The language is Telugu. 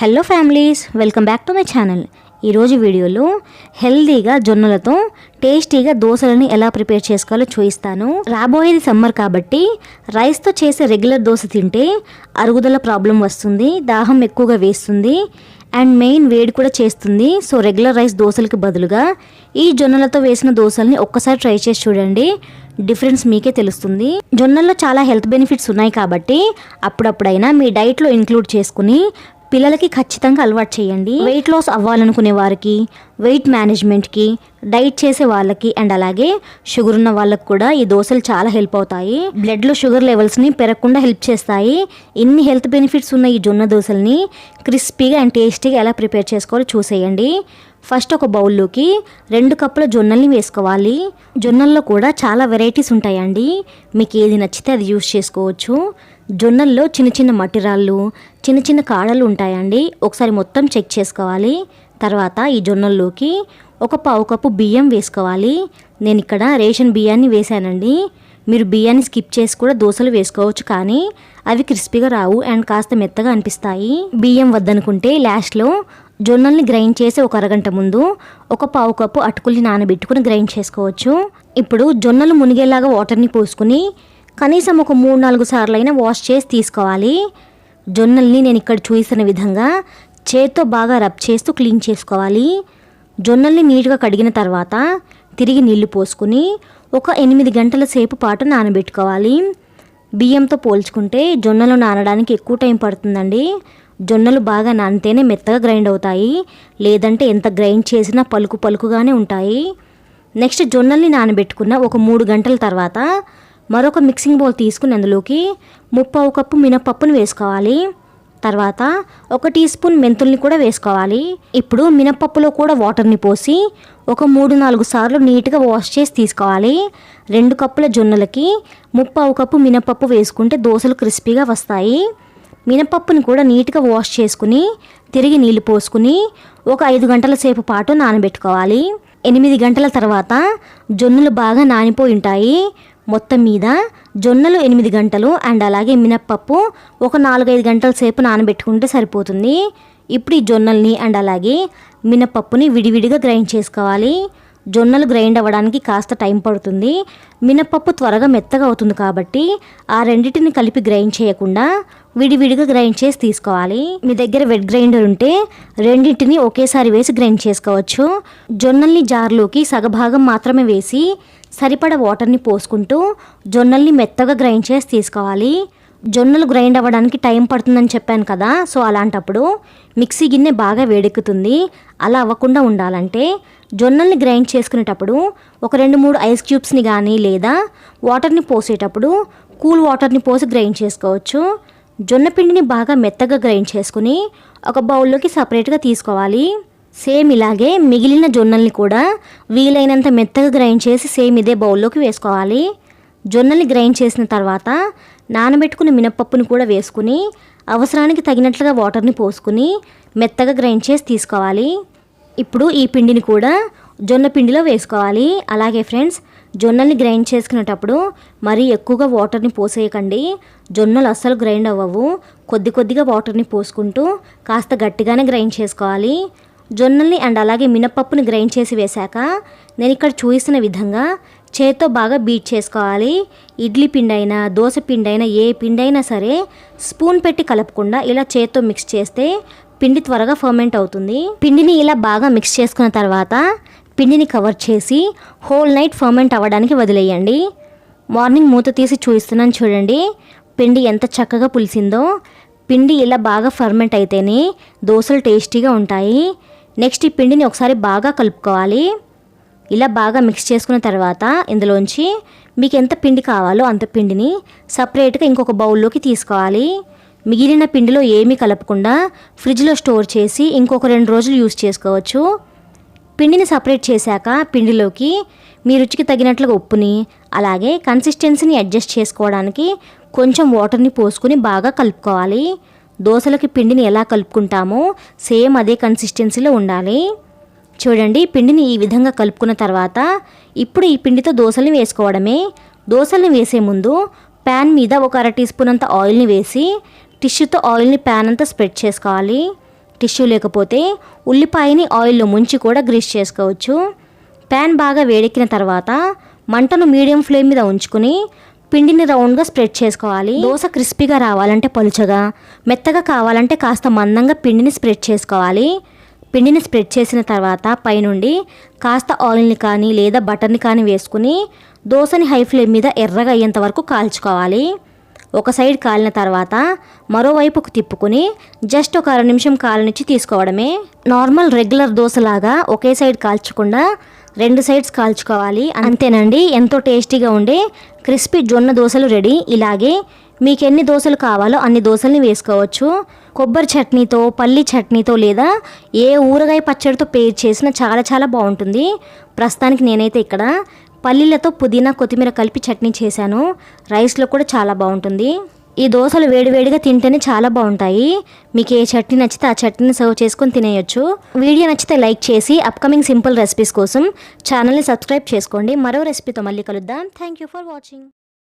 Hello families welcome back to my channel ఈరోజు వీడియోలో హెల్దీగా జొన్నలతో టేస్టీగా దోశలను ఎలా ప్రిపేర్ చేసుకోవాలో చూపిస్తాను. రాబోయేది సమ్మర్ కాబట్టి రైస్తో చేసే రెగ్యులర్ దోశ తింటే అరుగుదల ప్రాబ్లం వస్తుంది దాహం ఎక్కువగా వేస్తుంది అండ్ మెయిన్ వేడి కూడా చేస్తుంది. సో రెగ్యులర్ రైస్ దోశలకు బదులుగా ఈ జొన్నలతో వేసిన దోశల్ని ఒక్కసారి ట్రై చేసి చూడండి. డిఫరెన్స్ మీకే తెలుస్తుంది. జొన్నల్లో చాలా హెల్త్ బెనిఫిట్స్ ఉన్నాయి కాబట్టి అప్పుడప్పుడైనా మీ డైట్లో ఇంక్లూడ్ చేసుకుని పిల్లలకి ఖచ్చితంగా అలవాటు చేయండి. వెయిట్ లాస్ అవ్వాలనుకునే వారికి వెయిట్ మేనేజ్మెంట్కి డైట్ చేసే వాళ్ళకి అండ్ అలాగే షుగర్ ఉన్న వాళ్ళకి కూడా ఈ దోశలు చాలా హెల్ప్ అవుతాయి. బ్లడ్లో షుగర్ లెవెల్స్ని పెరగకుండా హెల్ప్ చేస్తాయి. ఇన్ని హెల్త్ బెనిఫిట్స్ ఉన్న ఈ జొన్న దోశల్ని క్రిస్పీగా అండ్ టేస్టీగా ఎలా ప్రిపేర్ చేసుకోవాలో చూసేయండి. ఫస్ట్ ఒక బౌల్లోకి రెండు కప్పుల జొన్నల్ని వేసుకోవాలి. జొన్నల్లో కూడా చాలా వెరైటీస్ ఉంటాయండి. మీకు ఏది నచ్చితే అది యూస్ చేసుకోవచ్చు. జొన్నల్లో చిన్న చిన్న మట్టిరాళ్ళు చిన్న చిన్న కాడలు ఉంటాయండి. ఒకసారి మొత్తం చెక్ చేసుకోవాలి. తర్వాత ఈ జొన్నల్లోకి ఒక పావు కప్పు బియ్యం వేసుకోవాలి. నేను ఇక్కడ రేషన్ బియ్యాన్ని వేశానండి. మీరు బియ్యాన్ని స్కిప్ చేసి కూడా దోశలు వేసుకోవచ్చు కానీ అవి క్రిస్పీగా రావు అండ్ కాస్త మెత్తగా అనిపిస్తాయి. బియ్యం వద్దనుకుంటే లాస్ట్లో జొన్నల్ని గ్రైండ్ చేసి ఒక అరగంట ముందు ఒక పావు కప్పు అటుకుల్ని నానబెట్టుకుని గ్రైండ్ చేసుకోవచ్చు. ఇప్పుడు జొన్నలు మునిగేలాగా వాటర్ని పోసుకుని కనీసం ఒక మూడు నాలుగు సార్లు అయినా వాష్ చేసి తీసుకోవాలి. జొన్నల్ని నేను ఇక్కడ చూసిన విధంగా చేత్తో బాగా రబ్ చేస్తూ క్లీన్ చేసుకోవాలి. జొన్నల్ని నీట్గా కడిగిన తర్వాత తిరిగి నీళ్ళు పోసుకుని ఒక ఎనిమిది గంటల సేపు పాటు నానబెట్టుకోవాలి. బియ్యంతో పోల్చుకుంటే జొన్నలు నానడానికి ఎక్కువ టైం పడుతుందండి. జొన్నలు బాగా నానితేనే మెత్తగా గ్రైండ్ అవుతాయి. లేదంటే ఎంత గ్రైండ్ చేసినా పలుకు పలుకుగానే ఉంటాయి. నెక్స్ట్ జొన్నల్ని నానబెట్టుకున్న ఒక మూడు గంటల తర్వాత మరొక మిక్సింగ్ బౌల్ తీసుకుని అందులోకి ముప్పావు కప్పు మినపప్పును వేసుకోవాలి. తర్వాత ఒక టీ స్పూన్ మెంతుల్ని కూడా వేసుకోవాలి. ఇప్పుడు మినపప్పులో కూడా వాటర్ని పోసి ఒక మూడు నాలుగు సార్లు నీట్గా వాష్ చేసి తీసుకోవాలి. రెండు కప్పుల జొన్నలకి ముప్పావు కప్పు మినపప్పు వేసుకుంటే దోశలు క్రిస్పీగా వస్తాయి. మినపప్పుని కూడా నీట్గా వాష్ చేసుకుని తిరిగి నీళ్ళు పోసుకుని ఒక ఐదు గంటల సేపు పాటు నానబెట్టుకోవాలి. ఎనిమిది గంటల తర్వాత జొన్నలు బాగా నానిపోయి ఉంటాయి. మొత్తం మీద జొన్నలు ఎనిమిది గంటలు అండ్ అలాగే మినప్పప్పు ఒక నాలుగైదు గంటల సేపు నానబెట్టుకుంటే సరిపోతుంది. ఇప్పుడు ఈ జొన్నల్ని అండ్ అలాగే మినపప్పుని విడివిడిగా గ్రైండ్ చేసుకోవాలి. జొన్నలు గ్రైండ్ అవ్వడానికి కాస్త టైం పడుతుంది. మినపప్పు త్వరగా మెత్తగా అవుతుంది కాబట్టి ఆ రెండింటిని కలిపి గ్రైండ్ చేయకుండా విడివిడిగా గ్రైండ్ చేసి తీసుకోవాలి. మీ దగ్గర వెట్ గ్రైండర్ ఉంటే రెండింటిని ఒకేసారి వేసి గ్రైండ్ చేసుకోవచ్చు. జొన్నల్ని జార్లోకి సగభాగం మాత్రమే వేసి సరిపడ వాటర్ని పోసుకుంటూ జొన్నల్ని మెత్తగా గ్రైండ్ చేసి తీసుకోవాలి. జొన్నలు గ్రైండ్ అవ్వడానికి టైం పడుతుందని చెప్పాను కదా సో అలాంటప్పుడు మిక్సీ గిన్నె బాగా వేడెక్కుతుంది. అలా అవ్వకుండా ఉండాలంటే జొన్నల్ని గ్రైండ్ చేసుకునేటప్పుడు ఒక రెండు మూడు ఐస్ క్యూబ్స్ని కానీ లేదా వాటర్ని పోసేటప్పుడు కూల్ వాటర్ని పోసి గ్రైండ్ చేసుకోవచ్చు. జొన్న పిండిని బాగా మెత్తగా గ్రైండ్ చేసుకుని ఒక బౌల్లోకి సపరేట్గా తీసుకోవాలి. సేమ్ ఇలాగే మిగిలిన జొన్నల్ని కూడా వీలైనంత మెత్తగా గ్రైండ్ చేసి సేమ్ ఇదే బౌల్లోకి వేసుకోవాలి. జొన్నల్ని గ్రైండ్ చేసిన తర్వాత నానబెట్టుకున్న మినపప్పుని కూడా వేసుకుని అవసరానికి తగినట్లుగా వాటర్ని పోసుకుని మెత్తగా గ్రైండ్ చేసి తీసుకోవాలి. ఇప్పుడు ఈ పిండిని కూడా జొన్న పిండిలో వేసుకోవాలి. అలాగే ఫ్రెండ్స్ జొన్నల్ని గ్రైండ్ చేసుకునేటప్పుడు మరీ ఎక్కువగా వాటర్ని పోసేయకండి. జొన్నలు అస్సలు గ్రైండ్ అవ్వవు. కొద్ది కొద్దిగా వాటర్ని పోసుకుంటూ కాస్త గట్టిగానే గ్రైండ్ చేసుకోవాలి. జొన్నల్ని అండ్ అలాగే మినపప్పుని గ్రైండ్ చేసి వేశాక నేను ఇక్కడ చూసిన విధంగా చేత్తో బాగా బీట్ చేసుకోవాలి. ఇడ్లీ పిండి అయినా దోశ పిండి అయినా ఏ పిండి అయినా సరే స్పూన్ పెట్టి కలపకుండా ఇలా చేత్తో మిక్స్ చేస్తే పిండి త్వరగా ఫర్మెంట్ అవుతుంది. పిండిని ఇలా బాగా మిక్స్ చేసుకున్న తర్వాత పిండిని కవర్ చేసి హోల్ నైట్ ఫర్మెంట్ అవ్వడానికి వదిలేయండి. మార్నింగ్ మూత తీసి చూపిస్తున్నాను చూడండి. పిండి ఎంత చక్కగా పులిసిందో. పిండి ఇలా బాగా ఫర్మెంట్ అయితేనే దోశలు టేస్టీగా ఉంటాయి. నెక్స్ట్ ఈ పిండిని ఒకసారి బాగా కలుపుకోవాలి. ఇలా బాగా మిక్స్ చేసుకున్న తర్వాత ఇందులోంచి మీకు ఎంత పిండి కావాలో అంత పిండిని సపరేట్గా ఇంకొక బౌల్లోకి తీసుకోవాలి. మిగిలిన పిండిలో ఏమీ కలపకుండా ఫ్రిడ్జ్లో స్టోర్ చేసి ఇంకొక రెండు రోజులు యూస్ చేసుకోవచ్చు. పిండిని సపరేట్ చేశాక పిండిలోకి మీ రుచికి తగినట్లుగా ఉప్పుని అలాగే కన్సిస్టెన్సీని అడ్జస్ట్ చేసుకోవడానికి కొంచెం వాటర్ని పోసుకుని బాగా కలుపుకోవాలి. దోశలకి పిండిని ఎలా కలుపుకుంటామో సేమ్ అదే కన్సిస్టెన్సీలో ఉండాలి. చూడండి పిండిని ఈ విధంగా కలుపుకున్న తర్వాత ఇప్పుడు ఈ పిండితో దోశల్ని వేసుకోవడమే. దోశల్ని వేసే ముందు ప్యాన్ మీద ఒక అర టీ స్పూన్ అంత ఆయిల్ని వేసి టిష్యూతో ఆయిల్ని ప్యాన్ అంతా స్ప్రెడ్ చేసుకోవాలి. టిష్యూ లేకపోతే ఉల్లిపాయని ఆయిల్లో ముంచి కూడా గ్రీస్ చేసుకోవచ్చు. ప్యాన్ బాగా వేడెక్కిన తర్వాత మంటను మీడియం ఫ్లేమ్ మీద ఉంచుకుని పిండిని రౌండ్గా స్ప్రెడ్ చేసుకోవాలి. దోశ క్రిస్పీగా రావాలంటే పలుచగా మెత్తగా కావాలంటే కాస్త మందంగా పిండిని స్ప్రెడ్ చేసుకోవాలి. పిండిని స్ప్రెడ్ చేసిన తర్వాత పైనుండి కాస్త ఆయిల్ని కానీ లేదా బటర్ని కానీ వేసుకుని దోశని హై ఫ్లేమ్ మీద ఎర్రగా అయ్యేంత వరకు కాల్చుకోవాలి. ఒక సైడ్ కాలిన తర్వాత మరోవైపుకు తిప్పుకుని జస్ట్ ఒక అర నిమిషం కాలనిచ్చి తీసుకోవడమే. నార్మల్ రెగ్యులర్ దోశలాగా ఒకే సైడ్ కాల్చకుండా రెండు సైడ్స్ కాల్చుకోవాలి. అంతేనండి. ఎంతో టేస్టీగా ఉండే క్రిస్పీ జొన్న దోశలు రెడీ. ఇలాగే మీకు ఎన్ని దోశలు కావాలో అన్ని దోశల్ని వేసుకోవచ్చు. కొబ్బరి చట్నీతో పల్లి చట్నీతో లేదా ఏ ఊరగాయ పచ్చడితో పేర్ చేసినా చాలా చాలా బాగుంటుంది. ప్రస్తుతానికి నేనైతే ఇక్కడ పల్లీలతో పుదీనా కొత్తిమీర కలిపి చట్నీ చేశాను. రైస్లో కూడా చాలా బాగుంటుంది. ఈ దోశలు వేడివేడిగా తింటేనే చాలా బాగుంటాయి. మీకు ఏ చట్నీ నచ్చితే ఆ చట్నీని సర్వ్ చేసుకొని తినేయొచ్చు. వీడియో నచ్చితే లైక్ చేసి అప్కమింగ్ సింపుల్ రెసిపీస్ కోసం ఛానల్ని సబ్స్క్రైబ్ చేసుకోండి. మరో రెసిపీతో మళ్ళీ కలుద్దాం. Thank you for watching